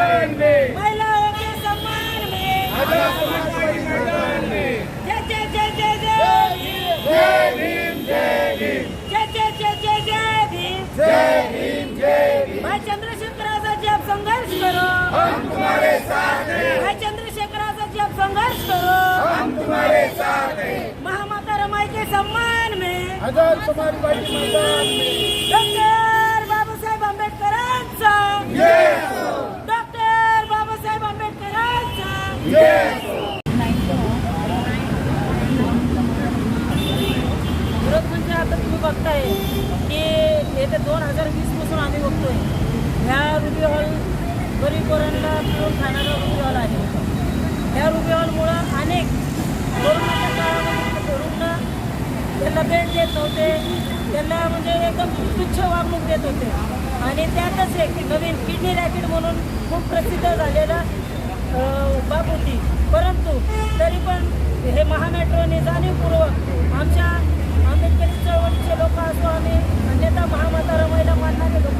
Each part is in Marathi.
मैदान में महिलाओं के सम्मान में। आजाद मैदान में जय जय जय जय जय भीम। जय भीम जय भीम। जय जय जय जय जय भीम। जय भीम जय भीम। भाई चंद्रशेखर आजाद जी आप संघर्ष करो। हम तुम्हारे साथ हैं। भाई चंद्रशेखर आजाद जी आप संघर्ष करो। हम तुम्हारे साथ हैं। महामाता रमाई के सम्मान में। आजाद समाजवादी मैदान में डॉक्टर बाबासाहेब आंबेडकरांचा विरोध म्हणजे आता तुम्ही बघताय की येत्या दोन हजार वीसपासून आम्ही बघतोय. ह्या रुबी हॉल गरीब पोरांना मिळून खाणारा रुबी हॉल आहे. ह्या रुबी हॉलमुळं अनेक कोरोनाच्या काळामध्ये रुग्ण त्यांना बेड देत नव्हते. त्यांना म्हणजे एकदम तुच्छ वागणूक देत होते. आणि त्यातच एक नवीन किडनी रॅकेट म्हणून खूप प्रसिद्ध झालेलं अं, बाब होती परंतु तरी पण हे महामेट्रोने जाणीवपूर्वक आमच्या आंबेडकरी चळवळीचे लोक असो आम्ही. अन्यथा महामाता रमाईला मानणारे लोक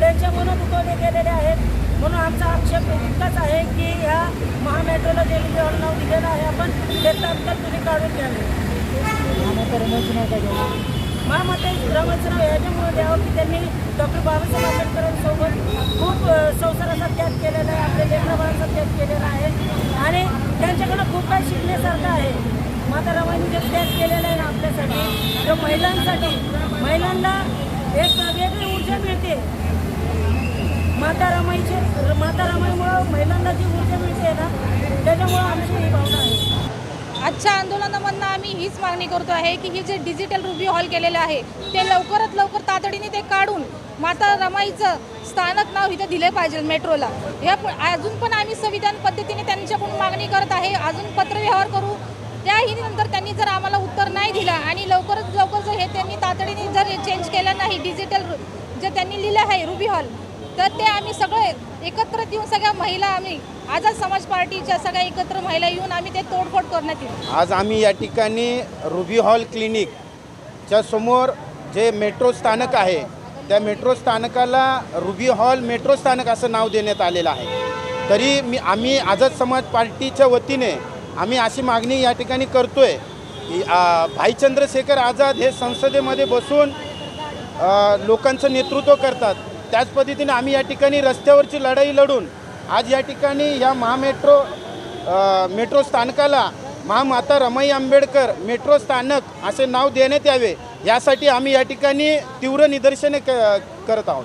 त्यांच्या मनं दुखवले गेलेले आहेत. म्हणून आमचा आक्षेप इतकाच आहे की ह्या महामेट्रोला जे नाव दिलेलं आहे आपण ते तात्काळ तुम्ही काढून घ्यावे महामाता रमाचं नाव याच्यामुळे द्यावं की त्यांनी डॉक्टर बाबासाहेब आंबेडकरांसोबत खूप संसाराचा त्याग केलेला आहे आपल्या लेकराबाळांचा त्याग केलेला आहे. आणि त्यांच्याकडं खूप काही शिकण्यासारखं आहे. माता रमाईने जे त्याग केलेला आहे ना आपल्यासाठी तर महिलांसाठी. महिलांना एक वेगळी ऊर्जा मिळते. माता रमाईचे माता महिलांना जी ऊर्जा मिळते ना त्याच्यामुळं आमची ही भावना आहे. आजच्या आंदोलनामधनं आम्ही हीच मागणी करतो आहे की ही जे डिजिटल रुबी हॉल केलेले आहे ते लवकरात लवकर तातडीने ते काढून माता रमाईचं स्थानक नाव इथं दिले पाहिजे मेट्रोला. या अजून पण आम्ही संविधान पद्धतीने त्यांच्याकडून मागणी करत आहे. अजून पत्रव्यवहार करू त्याही नंतर त्यांनी जर आम्हाला उत्तर नाही दिला आणि लवकरात लवकर जर हे त्यांनी तातडीने जर चेंज केलं नाही डिजिटल जे त्यांनी लिहिलं आहे रुबी हॉल तर ते आम्ही सगळे एकत्र येऊन सगळ्या महिला आम्ही आझाद समाज पार्टीच्या सगळ्या एकत्र महिला येऊन आम्ही ते तोडफोड करण्यात येईल. आज आम्ही या ठिकाणी रुबी हॉल क्लिनिकच्या समोर जे मेट्रो स्थानक आहे त्या मेट्रो स्थानकाला रुबी हॉल मेट्रो स्थानक असं नाव देण्यात आलेलं आहे. तरी मी आम्ही आझाद समाज पार्टीच्या वतीने आम्ही अशी मागणी या ठिकाणी करतो आहे भाई चंद्रशेखर आझाद हे संसदेमध्ये बसून लोकांचं नेतृत्व करतात. त्याच पद्धतीने आम्ही या ठिकाणी रस्त्यावरची लढाई लढून आज या ठिकाणी या महामेट्रो मेट्रो स्थानकाला महामाता रमाई आंबेडकर मेट्रो स्थानक असे नाव देण्यात यावे यासाठी आम्ही या ठिकाणी तीव्र निदर्शने क करत आहोत.